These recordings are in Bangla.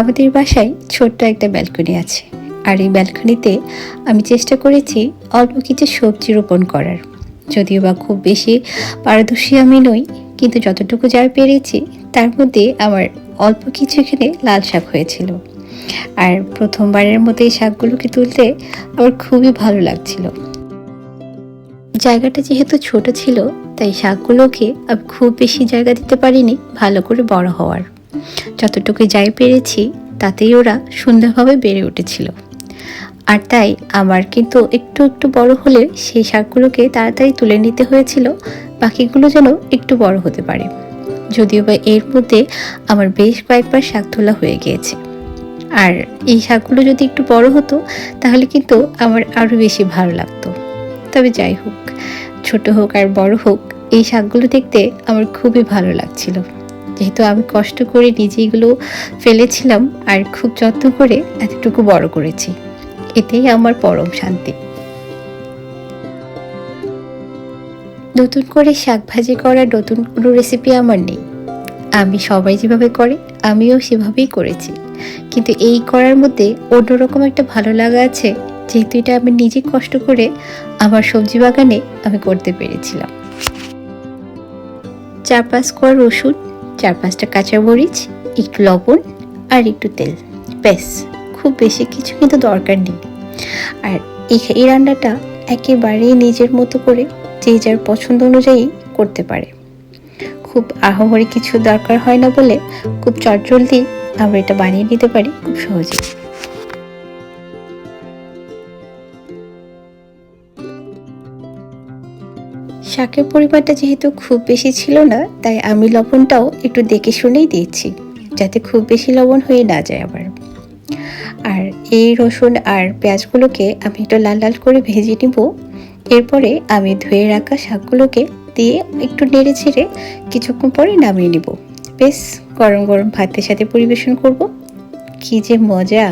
আমাদের বাসায় ছোট্ট একটা ব্যালকনি আছে। আর এই ব্যালকনিতে আমি চেষ্টা করেছি অল্প কিছু সবজি রোপণ করার। যদিও বা খুব বেশি পারদর্শী আমি নই, কিন্তু যতটুকু যা পেরেছি, তার মধ্যে আমার অল্প কিছু এখানে লাল শাক হয়েছিল। আর প্রথমবারের মতো এই শাকগুলোকে তুলতে আমার খুবই ভালো লাগছিল। জায়গাটা যেহেতু ছোট ছিল, তাই শাকগুলোকে আমি খুব বেশি জায়গা দিতে পারিনি, ভালো করে বড় হওয়ার। যতটুকু যাই পেরেছি, তাতেই ওরা সুন্দরভাবে বেড়ে উঠেছিল। আর তাই আমার কিন্তু একটু একটু বড় হলে সেই শাকগুলোকে তাড়াতাড়ি তুলে নিতে হয়েছিল, বাকিগুলো যেন একটু বড় হতে পারে। যদিও বা এর মধ্যে আমার বেশ কয়েকবার শাক তোলা হয়ে গিয়েছে। আর এই শাকগুলো যদি একটু বড় হতো, তাহলে কিন্তু আমার আরও বেশি ভালো লাগতো। তবে যাই হোক, ছোট হোক আর বড় হোক, এই শাকগুলো দেখতে আমার খুবই ভালো লাগছিল। যেহেতু আমি কষ্ট করে নিজেইগুলো ফেলেছিলাম আর খুব যত্ন করে এতটুকু বড় করেছি। এতেই আমার পরম শান্তি। নতুন করে শাক ভাজি করার নতুন কোনো রেসিপি আমার নেই। আমি সবাই যেভাবে করে, আমিও সেভাবেই করেছি। কিন্তু এই করার মধ্যে অন্যরকম একটা ভালো লাগা আছে, যেহেতু এটা আমি নিজে কষ্ট করে আমার সবজি বাগানে আমি করতে পেরেছিলাম। চার পাঁচ কোয়া রসুন চার পাঁচটা কাঁচা মরিচ, একটু লবণ আর একটু তেল। ব্যাস, খুব বেশি কিছু কিন্তু দরকার নেই। আর এই রান্নাটা একেবারেই নিজের মতো করে যে যার পছন্দ অনুযায়ী করতে পারে। খুব আহামরি কিছু দরকার হয় না বলে খুব চটজলদি আমরা এটা বানিয়ে নিতে পারি খুব সহজেই। শাকের পরিমাণটা যেহেতু খুব বেশি ছিল না, তাই আমি লবণটাও একটু দেখে শুনেই দিয়েছি, যাতে খুব বেশি লবণ হয়ে না যায় আবার। আর এই রসুন আর পেঁয়াজগুলোকে আমি একটু লাল লাল করে ভেজে নিব। এরপরে আমি ধুয়ে রাখা শাকগুলোকে দিয়ে একটু নেড়ে ছেড়ে কিছুক্ষণ পরে নামিয়ে নিব। বেশ গরম গরম ভাতের সাথে পরিবেশন করব। কি যে মজা!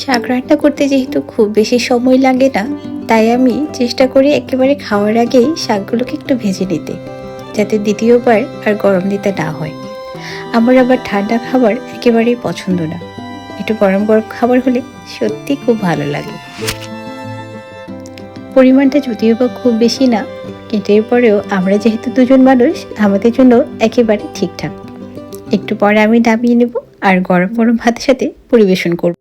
শাক রান্না করতে যেহেতু খুব বেশি সময় লাগে না, তাই আমি চেষ্টা করি একেবারে খাওয়ার আগেই শাকগুলোকে একটু ভেজে নিতে, যাতে দ্বিতীয়বার আর গরম দিতে না হয়। আমার আবার ঠান্ডা খাবার একেবারেই পছন্দ না। একটু গরম গরম খাবার হলে সত্যি খুব ভালো লাগে। পরিমাণটা যদিও বা খুব বেশি না, কিন্তু এরপরেও আমরা যেহেতু দুজন মানুষ, আমাদের জন্য একেবারে ঠিকঠাক। একটু পরে আমি নামিয়ে নেব আর গরম গরম ভাতের সাথে পরিবেশন করব।